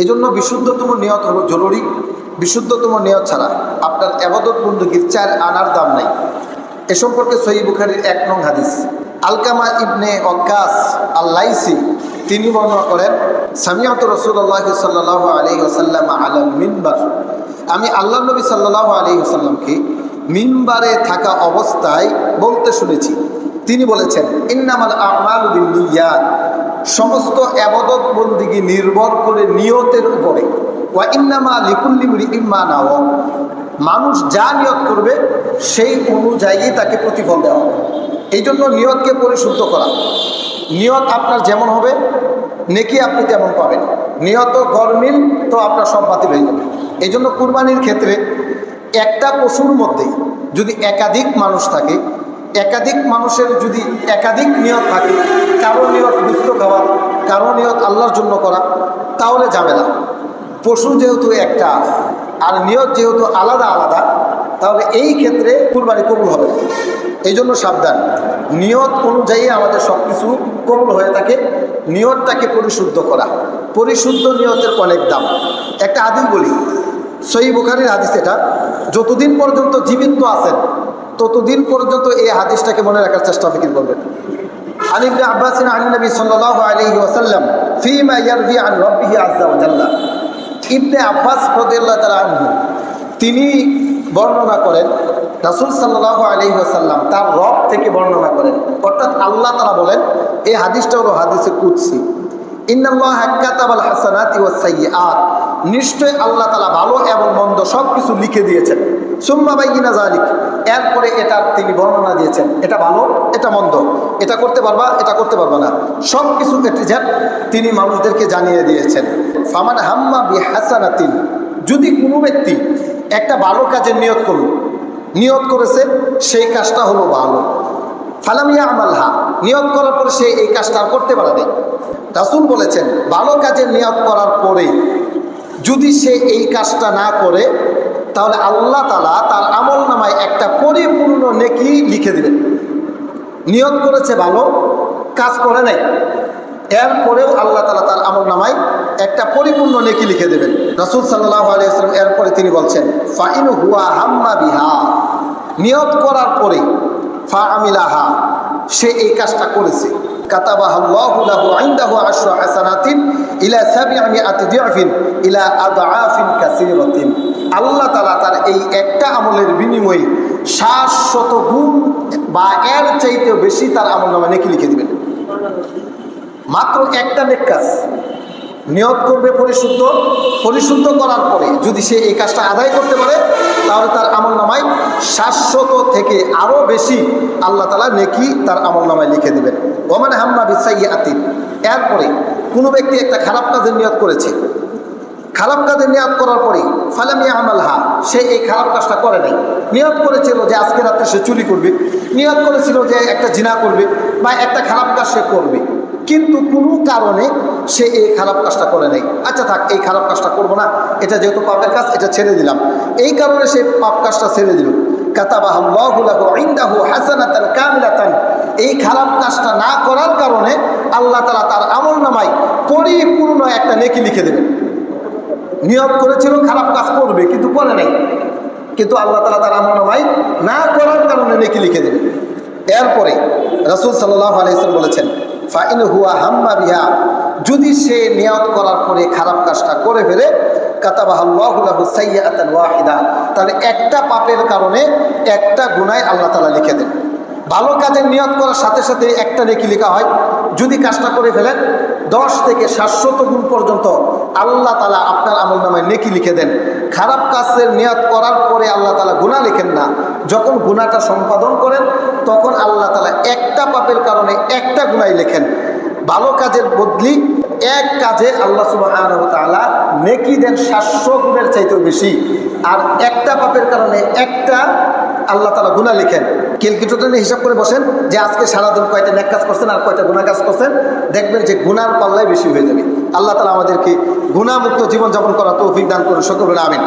এই জন্য বিশুদ্ধতম নিয়ত হলো জরুরি, বিশুদ্ধতম নিয়ত ছাড়া আপনার আবাদত বন্দুকির চার আনার দাম নাই। এ সম্পর্কে সহি বুখারির এক নং হাদিস। আলকামা ইবনে অকাস আল্লাইসি, তিনি বর্ণনা করেন সামিয়াত রসুল্লাহ সাল্লাহ আলী ওসাল্লাম আলাল মিনবার। আমি আল্লাহ নবী সাল্লাহ আলী ওসাল্লামকে মিনবারে থাকা অবস্থায় বলতে শুনেছি তিনি বলেছেন, ইন্নামাল আমাল বিনিয়াত সমস্ত আবাদত বন্দিগি নির্ভর করে নিয়তের উপরে। ওয়া ইন্নামা লিকুল্লি ইম্মা নাও মানুষ যা নিয়ত করবে, সেই অনুযায়ী তাকে প্রতিফল দেওয়া হবে। এই জন্য নিয়তকে পরিশুদ্ধ করা। নিয়ত আপনার যেমন হবে, নেকি আপনি তেমন পাবেন। নিয়ত গরমিল তো আপনার সব বাতিল হয়ে যাবে। এই জন্য কুরবানির ক্ষেত্রে একটা পশুর মধ্যে যদি একাধিক মানুষ থাকে একাধিক মানুষের যদি একাধিক নিয়ত থাকে, কারও নিয়ত গুস্ত খাওয়া, কারও নিয়ত আল্লাহর জন্য করা, তাহলে যাবে না। পশু যেহেতু একটা, আর নিয়ত যেহেতু আলাদা আলাদা, তাহলে এই ক্ষেত্রে কুরবানি কবুল হবে। এই জন্য সাবধান। নিয়ত অনুযায়ী আমাদের সব কিছু কবুল হয়ে থাকে। নিয়তটাকে পরিশুদ্ধ করা। পরিশুদ্ধ নিয়তের অনেক দাম। একটা আদিল বলি। সই বুখারির হাদিস এটা। যতদিন পর্যন্ত জীবিত আছেন ততদিন পর্যন্ত এই হাদিসটাকে মনে রাখার চেষ্টা ফিকির করবেন عن ابن عباس عن النبي صلى الله عليه وسلم فيما يروي عن ربه عز وجل ইবনে আব্বাস রাদিয়াল্লাহু তাআলা আনহু তিনি বর্ণনা করেন রাসূল সাল্লাল্লাহু আলাইহি ওয়াসাল্লাম তার রব থেকে বর্ণনা করেন অর্থাৎ আল্লাহ তাআলা বলেন এই হাদিসটা হলো হাদিসে কুদসি ইন্নাল্লাহা কাতাবাল হাসানাতি ওয়াস সাইয়্যাত নিশ্চয় আল্লাহ তাআলা ভালো এবং মন্দ সব কিছু লিখে দিয়েছেন সুম্মা বাইয়িনা যালিক এরপরে এটা তিনি বর্ণনা দিয়েছেন, এটা ভালো, এটা মন্দ, এটা করতে পারবা, এটা করতে পারবা না। সব কিছু এটিজাত তিনি মানুষদেরকে জানিয়ে দিয়েছেন। ফামান হাম্মা বি হাসানাতিন যদি কোনো ব্যক্তি একটা ভালো কাজের নিয়ত করল নিয়ত করেছে, সেই কাজটা হলো ভালো। ফালামিয়া আমালহা নিয়োগ করার পরে সে এই কাজটা করতে পারে রাসুল বলেছেন, ভালো কাজের নিয়ত করার পরে যদি সে এই কাজটা না করে তাহলে আল্লাহ তালা তার আমল নামায় একটা পরিপূর্ণ নেকি লিখে দিবেন নিয়ত করেছে ভালো, কাজ করে নাই। এরপরেও আল্লাহ তালা তার আমল নামায় একটা পরিপূর্ণ নেকি লিখে দেবেন রসুল সাল্লাহ আলিয়াল্লাম এরপরে তিনি বলছেন, ফাইন হুয়া হাম্মা বিহা। নিয়ত করার পরে, ফা আমিলাহা। সে এই কাজটা করেছে। কাতাবাহ ইলা ইলা আল্লাহ তার এই একটা আমলের বিনিময়ে শত গুণ বা এর চাইতেও বেশি তার আমল নামে নেকি লিখে দিবেন। মাত্র একটা নেক নিয়ত করবে পরিশুদ্ধ পরিশুদ্ধ করার পরে যদি সে এই কাজটা আদায় করতে পারে, তাহলে তার আমল নামায় শাশ্বত থেকে আরও বেশি আল্লাহ তালা নেকি তার আমল নামায় লিখে দেবেন। ওমান হাম্মা বিসাই আতিন এরপরে কোনো ব্যক্তি একটা খারাপ কাজের নিয়ত করেছে, খারাপ কাজের নিয়াত করার পরে ফালামিয়া আমাল হা সে এই খারাপ কাজটা করে নাই। নিয়ত করেছিল যে আজকে রাত্রে সে চুরি করবে, নিয়ত করেছিল যে একটা জিনা করবে বা একটা খারাপ কাজ সে করবে। কিন্তু কোনো কারণে সে এই খারাপ কাজটা করে নেই। আচ্ছা থাক, এই খারাপ কাজটা করব না। এটা যেহেতু পাপের কাজ, এটা ছেড়ে দিলাম। এই কারণে সে পাপ কাজটা ছেড়ে দিল। এই খারাপ কাজটা না করার কারণে আল্লাহ তালা তার আমল নামায় পরিপূর্ণ একটা নেকি লিখে দেবেন। নিয়ত করেছিল, খারাপ কাজ করবে, কিন্তু করে নাই। কিন্তু আল্লাহ তালা তার আমল নামায় না করার কারণে নেকি লিখে দেবেন। এরপরে রসুল সাল্লাহ আলাইসলাম বলেছেন ফাইন হুয়া হাম্মা বিহা। যদি সে নিয়ত করার পরে খারাপ কাজটা করে ফেলে ওয়াহিদা। তাহলে একটা পাপের কারণে একটা গুনায় আল্লাহ তালা লিখে দেন। ভালো কাজের নিয়ত করার সাথে সাথে একটা নেকি লেখা হয়, যদি কাজটা করে ফেলেন, দশ থেকে সাতশত গুণ পর্যন্ত আল্লাহ তালা আপনার আমল নামায় নেকি লিখে দেন। খারাপ কাজের নিয়ত করার পরে আল্লাহ তালা গুণা লিখেন না। যখন গুণাটা সম্পাদন করেন, তখন আল্লাহ তালা একটা পাপের কারণে একটা গুণাই লেখেন। ভালো কাজের বদলি এক কাজে আল্লাহ সুবাহ নেকি দেন সাতশো গুণের চাইতেও বেশি। আর একটা পাপের কারণে একটা আল্লাহ তালা গুণা লিখেন। ক্যালকুলেটর হিসাব করে বসেন যে আজকে সারাদিন কয়টা নেক কাজ করছেন আর কয়টা গুণা কাজ করছেন। দেখবেন যে গুনার পাল্লাই বেশি হয়ে যাবে। আল্লাহ তালা আমাদেরকে গুণামুক্ত জীবনযাপন করা তৌফিক দান করুন। সকল আমিন।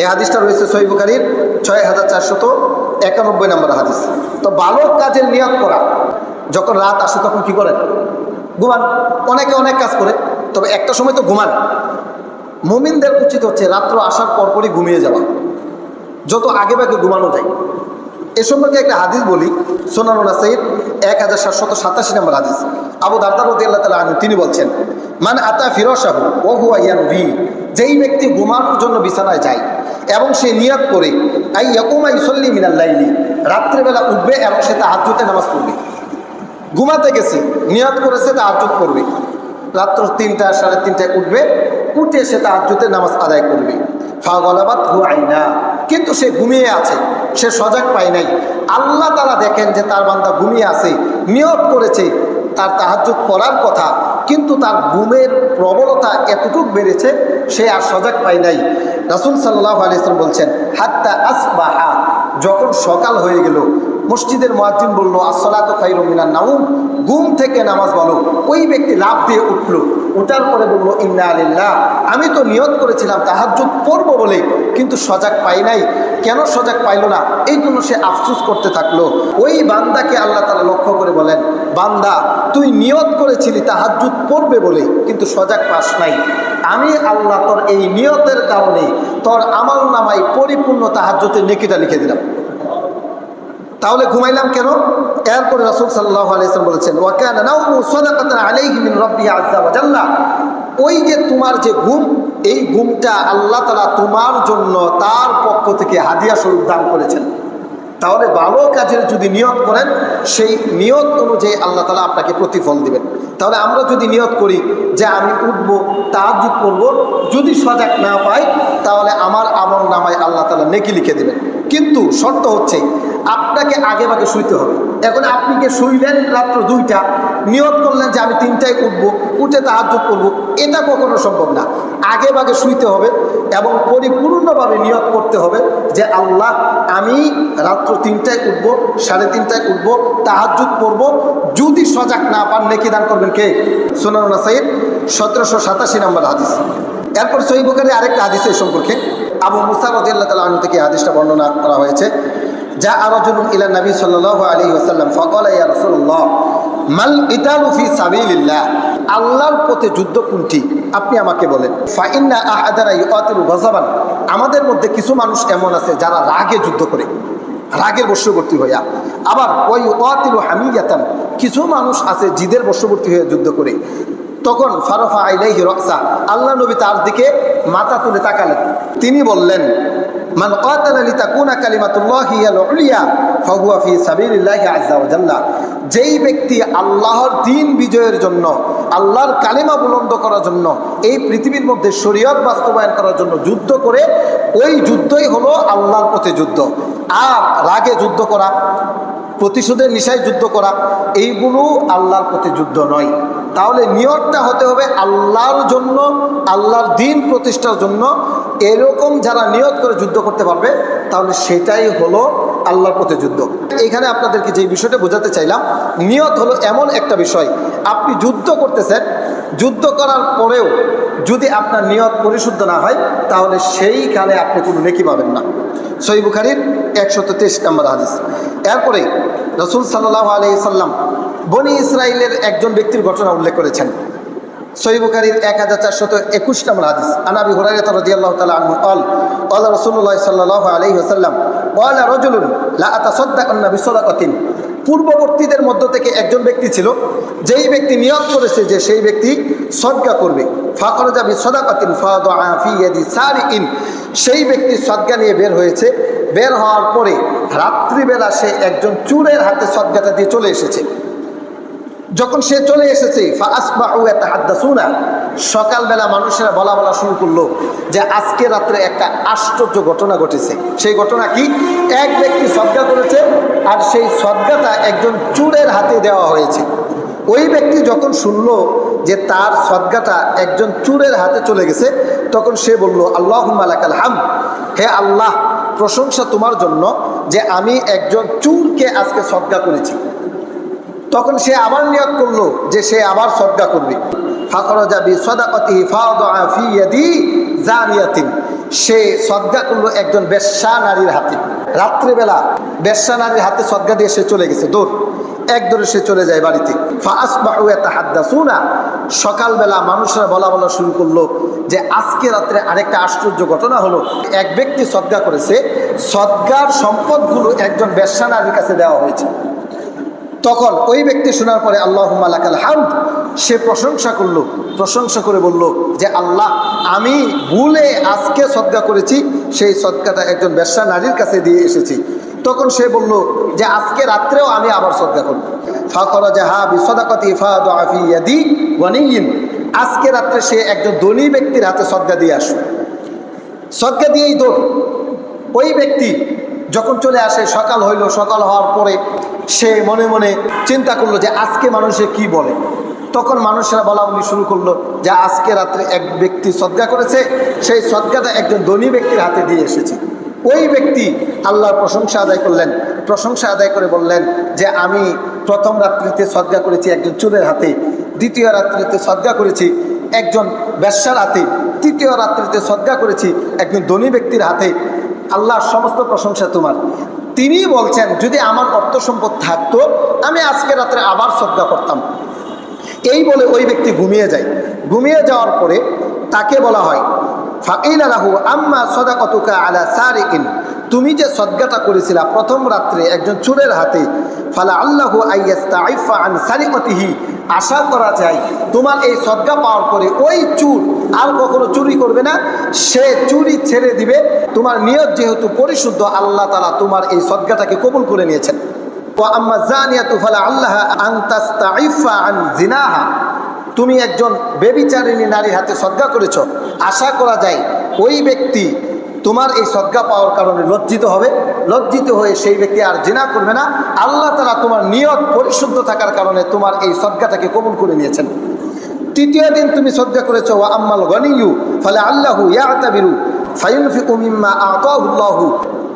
এই হাদিসটা রয়েছে সহিবুখারির ছয় হাজার চারশত একানব্বই নম্বর হাদিস। তো ভালো কাজের নিয়োগ করা, যখন রাত আসে তখন কি করেন? ঘুমান। অনেকে অনেক কাজ করে, তবে একটা সময় তো ঘুমান। মুমিনদের উচিত হচ্ছে রাত্র আসার পরপরই ঘুমিয়ে যাওয়া। যত আগে ভাগে ঘুমানো যায়। এ সম্পর্কে একটা হাদিস বলি সোনানুনা সঈদ এক হাজার সাতশত সাতাশি নম্বর হাদিস। আবু দারদারদি আল্লাহ তালা তিনি বলছেন মানে আতা ফিরসাহু ও হুয়া ইয়ান ভি যেই ব্যক্তি ঘুমানোর জন্য বিছানায় যায় এবং সে নিয়াত করে, আই ইয়াকুমা ইসল্লি মিনাল্লাইলি রাত্রেবেলা উঠবে এবং সে তা তাহাজ্জুতে নামাজ পড়বে। ঘুমাতে গেছে, নিয়াত করেছে, তাহাজ্জুদ করবে। রাত্র তিনটা, সাড়ে তিনটায় উঠবে, উঠে সে তা তাহাজ্জুতে নামাজ আদায় করবে। ফা গলাবাত হু আইনা কিন্তু সে ঘুমিয়ে আছে। সে সজাগ পায় নাই। আল্লাহ তারা দেখেন যে তার বান্দা ঘুমিয়ে আছে, নিয়ত করেছে, তার তাহাজ্জুদ করার কথা, কিন্তু তার ঘুমের প্রবলতা এতটুক বেড়েছে, সে আর সজাগ পায় নাই। রাসুল সাল্লাহ আলিয়াল্লাম বলছেন, হাত্তা আসবাহা। যখন সকাল হয়ে গেল মসজিদের মোয়াজ্জিন বলল আসলাত খাইরু মিনান নাউম ঘুম থেকে নামাজ বলো ওই ব্যক্তি লাভ দিয়ে উঠল। ওঠার পরে বলল, ইন্না আলিল্লাহ আমি তো নিয়ত করেছিলাম তাহাজ্জুদ পড়ব বলে, কিন্তু সজাগ পাই নাই। কেন সজাগ পাইল না? এই জন্য সে আফসুস করতে থাকল। ওই বান্দাকে আল্লাহ তালা লক্ষ্য করে বলেন, বান্দা, তুই নিয়ত করেছিলি তাহাজ্জুদ পড়বে বলে, কিন্তু সজাগ পাস নাই। আমি আল্লাহ তোর এই নিয়তের কারণে তোর আমল নামায় পরিপূর্ণ তাহাজ্জুতের নেকিটা লিখে দিলাম। তাহলে ঘুমাইলাম কেন? এরপরে রাসুল সাল্লাহ বলেছেন ওই যে তোমার যে ঘুম, এই ঘুমটা আল্লাহ তালা তোমার জন্য তার পক্ষ থেকে হাদিয়া স্বরূপ দান করেছেন। তাহলে ভালো কাজের যদি নিয়ত করেন, সেই নিয়ত অনুযায়ী আল্লাহ তালা আপনাকে প্রতিফল দিবেন। তাহলে আমরা যদি নিয়ত করি যে আমি উঠব তাহাজুদ করব যদি সজাগ না পাই, তাহলে আমার আমল নামায় আল্লাহ তালা নেকি লিখে দেবেন। কিন্তু শর্ত হচ্ছে আপনাকে আগে ভাগে শুইতে হবে। এখন আপনি কে শুইলেন রাত্র দুইটা, নিয়ত করলেন যে আমি তিনটায় উঠব, উঠে তাহাজুদ করব। এটা কখনো সম্ভব না। আগে ভাগে শুইতে হবে এবং পরিপূর্ণভাবে নিয়ত করতে হবে যে আল্লাহ, আমি রাত্র তিনটায় উঠবো, সাড়ে তিনটায় উঠবো তাহাজুদ পড়ব যদি সজাগ না পান, নেকি দান করবেন কে? সোনারুনা সাইদ সতেরোশো সাতাশি নম্বর হাদিস। এরপর সহিবুখারে আরেকটা হাদিস এই সম্পর্কে। আবু মুসা রদিয়াল্লাহ তালা আনু থেকে হাদিসটা বর্ণনা করা হয়েছে। যা আরজুল ইলা নবী সাল্লাল্লাহু আলাইহি ওয়াসাল্লাম ফাকালা ইয়া রাসূলুল্লাহ মাল ইতালু ফি সাবিলিল্লাহ? আল্লাহর পথে যুদ্ধ কোনটি? আপনি আমাকে বলেন। ফা ইন্না আহাদানা ইউকাতিলু গযাবান আমাদের মধ্যে কিছু মানুষ এমন আছে যারা রাগে যুদ্ধ করে, রাগের বর্ষবর্তী হইয়া। আবার ওই ওয়াতিলু হামিয়াতান, কিছু মানুষ আছে জিদের বর্ষবর্তী হয়ে যুদ্ধ করে। তখন ফারফা আইলাইহি রক্সা, আল্লাহ নবী তার দিকে মাথা তুলে তাকালেন। তিনি বললেন মান কাতালা লিতাকুনা কালিমাতুল্লাহি হিয়াল উলিয়া, ফাহুয়া ফি সাবিলিল্লাহি আযজা ওয়া জাল্লা। যেই ব্যক্তি আল্লাহর দিন বিজয়ের জন্য, আল্লাহর কালিমা বুলন্দ করার জন্য, এই পৃথিবীর মধ্যে শরীয়ত বাস্তবায়ন করার জন্য যুদ্ধ করে, ওই যুদ্ধই হলো আল্লাহর পথে যুদ্ধ। আর রাগে যুদ্ধ করা, প্রতিশোধের নিশায় যুদ্ধ করা, এইগুলো আল্লাহর পথে যুদ্ধ নয়। তাহলে নিয়তটা হতে হবে আল্লাহর জন্য, আল্লাহর দিন প্রতিষ্ঠার জন্য। এরকম যারা নিয়ত করে যুদ্ধ করতে পারবে, তাহলে সেটাই হলো আল্লাহর পথে যুদ্ধ। এখানে আপনাদেরকে যে বিষয়টা বোঝাতে চাইলাম নিয়ত হলো এমন একটা বিষয়। আপনি যুদ্ধ করতেছেন, যুদ্ধ করার পরেও যদি আপনার নিয়ত পরিশুদ্ধ না হয়, তাহলে সেইখানে আপনি কোনো নেকি পাবেন না। সই বুখারির একশত তেইশ নম্বর হাদিস। এরপরে রসুল সাল্লাহ আলি সাল্লাম বনি ইসরায়েলের একজন ব্যক্তির ঘটনা উল্লেখ করেছেন। সৈবকারীর এক হাজার চারশত একুশ নম্বর আদিস আনাবি হুরাই রদি অল রসুল্লাহ সাল্লাহ আলহি আসাল্লাম অল রজুলুন, লা আতা পূর্ববর্তীদের মধ্য থেকে একজন ব্যক্তি ছিল, যেই ব্যক্তি নিয়োগ করেছে যে সেই ব্যক্তি সদ্গা করবে। ফাকর যাবি সদাকাতিন ফাদি সারি ইন সেই ব্যক্তি সদ্গা নিয়ে বের হয়েছে। বের হওয়ার পরে রাত্রিবেলা সে একজন চুরের হাতে সদ্গাটা দিয়ে চলে এসেছে। যখন সে চলে এসেছে সকালবেলা মানুষেরা বলা বলা শুরু করল যে আজকে রাত্রে একটা আশ্চর্য ঘটনা ঘটেছে। সেই ঘটনা কি? এক ব্যক্তি সদ্গা করেছে আর সেই সদ্গাটা একজন চুরের হাতে দেওয়া হয়েছে। ওই ব্যক্তি যখন শুনল যে তার সদ্গাটা একজন চুরের হাতে চলে গেছে, তখন সে বলল আল্লাহ মালাকাল হাম হে আল্লাহ, প্রশংসা তোমার জন্য যে আমি একজন চুরকে আজকে সদ্গা করেছি। তখন সে আবার নিয়োগ করল যে সে আবার সদ্গা করবে। সে সদ্গা করল একজন বেশ্যা নারীর হাতে। রাত্রিবেলা বেশ্যা নারীর হাতে সদ্গা দিয়ে সে চলে গেছে। দৌড়। এক দৌড়ে সে চলে যায় বাড়িতে। শুনা সকালবেলা মানুষরা বলা বলা শুরু করল যে আজকে রাত্রে আরেকটা আশ্চর্য ঘটনা হলো। এক ব্যক্তি সদ্গা করেছে। সদ্গার সম্পদগুলো একজন বেশ্যা নারীর কাছে দেওয়া হয়েছে। তখন ওই ব্যক্তি শোনার পরে আল্লাহ মালাকাল হামদ, সে প্রশংসা করল, প্রশংসা করে বলল যে আল্লাহ, আমি ভুলে আজকে সদ্গা করেছি, সেই সদ্গাটা একজন ব্যবসা নারীর কাছে দিয়ে এসেছি। তখন সে বলল যে আজকে রাত্রেও আমি আবার সদ্গা করব। ফাকরা জাহা বিসদাকতি ফাদু আফি ইয়াদি ওয়ানিয়িন আজকে রাত্রে সে একজন ধনী ব্যক্তির হাতে সদ্গা দিয়ে আসো সদ্গা দিয়েই দৌড়। ওই ব্যক্তি যখন চলে আসে, সকাল হইল, সকাল হওয়ার পরে সে মনে মনে চিন্তা করল যে আজকে মানুষে কি বলে। তখন মানুষেরা বলা বলি শুরু করল যে আজকে রাত্রে এক ব্যক্তি সদ্গা করেছে, সেই সদ্গাটা একজন ধনী ব্যক্তির হাতে দিয়ে এসেছে। ওই ব্যক্তি আল্লাহর প্রশংসা আদায় করলেন, প্রশংসা আদায় করে বললেন যে আমি প্রথম রাত্রিতে সদ্গা করেছি একজন চুলের হাতে, দ্বিতীয় রাত্রিতে সদ্গা করেছি একজন ব্যবসার হাতে, তৃতীয় রাত্রিতে সদ্গা করেছি একজন ধনী ব্যক্তির হাতে। আল্লাহর সমস্ত প্রশংসা তোমার। তিনি বলছেন যদি আমার অর্থ সম্পদ থাকতো আমি আজকে রাত্রে আবার শ্রদ্ধা করতাম। এই বলে ওই ব্যক্তি ঘুমিয়ে যায়। ঘুমিয়ে যাওয়ার পরে তাকে বলা হয়, ফাকিল আলাহু আম্মা সদাকতুকা আলা সারিকিন। তুমি যে সদ্গাটা করেছিলা প্রথম রাত্রে একজন চুরের হাতে, ফালা আল্লাহু আইয়াস্তা আইফা আন সারিকতিহি। আশা করা যায় তোমার এই সদ্গা পাওয়ার পরে ওই চুর আর কখনো চুরি করবে না। সে চুরি ছেড়ে দিবে। তোমার নিয়ত যেহেতু পরিশুদ্ধ, আল্লাহ তালা তোমার এই সদ্গাটাকে কবুল করে নিয়েছেন। ও আম্মা আল্লাহ আন জিনাহা। তুমি একজন বেবিচারিণী নারীর হাতে সদ্গা করেছ। আশা করা যায় ওই ব্যক্তি তোমার এই সদ্গা পাওয়ার কারণে লজ্জিত হবে। লজ্জিত হয়ে সেই ব্যক্তি আর জিনা করবে না। আল্লাহ তারা তোমার নিয়ত পরিশুদ্ধ থাকার কারণে তোমার এই সদ্গাটাকে কবুল করে নিয়েছেন। তৃতীয় দিন তুমি সদ্গা করেছ, ওয়া আম্মাল গনিয়ু ফলে আল্লাহু ইয়াতাবিরু ফায়ুনফিকু মিম্মা আতাহুল্লাহু।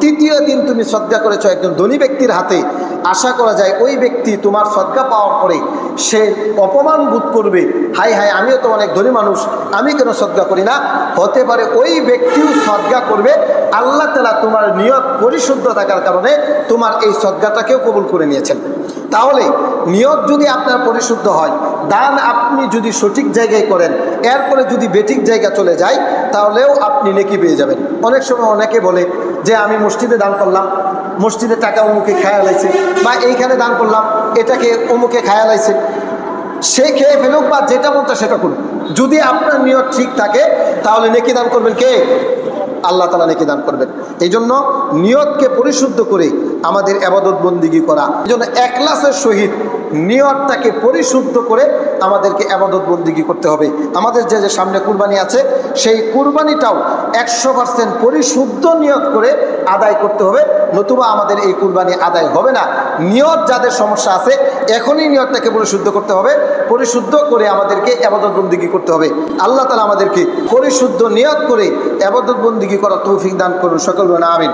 তৃতীয় দিন তুমি সদ্গা করেছ একজন ধনী ব্যক্তির হাতে। আশা করা যায় ওই ব্যক্তি তোমার সদ্গা পাওয়ার পরে সে অপমান বোধ করবে। হাই হাই আমিও তো অনেক ধনী মানুষ, আমি কেন সদ্গা করি না? হতে পারে ওই ব্যক্তিও সদ্গা করবে। আল্লাহ তালা তোমার নিয়ত পরিশুদ্ধ থাকার কারণে তোমার এই সদ্গাটাকেও কবুল করে নিয়েছেন। তাহলে নিয়ত যদি আপনার পরিশুদ্ধ হয়, দান আপনি যদি সঠিক জায়গায় করেন, এরপরে যদি বেঠিক জায়গা চলে যায়, তাহলেও আপনি নেকি পেয়ে যাবেন। অনেক সময় অনেকে বলে যে, আমি মসজিদে দান করলাম, মসজিদে টাকা অমুকে খায়া লাইছে বা এইখানে দান করলাম, এটাকে অমুকে খায়া লাইছে। সে খেয়ে ফেলুক বা যেটা মনটা সেটা করুক। যদি আপনার নিয়ত ঠিক থাকে, তাহলে নেকি দান করবেন কে? আল্লাহ তালা নেকি দান করবেন। এই জন্য নিয়তকে পরিশুদ্ধ করে আমাদের আবাদত বন্দিগি করা। এই জন্য একলাসের সহিত নিয়তটাকে পরিশুদ্ধ করে আমাদেরকে আবাদত বন্দিগি করতে হবে। আমাদের যে যে সামনে কুরবানি আছে, সেই কুরবানিটাও একশো পার্সেন্ট পরিশুদ্ধ নিয়ত করে আদায় করতে হবে। নতুবা আমাদের এই কুরবানি আদায় হবে না। নিয়ত যাদের সমস্যা আছে, এখনই নিয়তটাকে পরিশুদ্ধ করতে হবে। পরিশুদ্ধ করে আমাদেরকে আবাদত বন্দিগি করতে হবে। আল্লাহ তালা আমাদেরকে পরিশুদ্ধ নিয়ত করে আবাদত বন্দিগি করার তৌফিক দান করুন। সকল আমিন।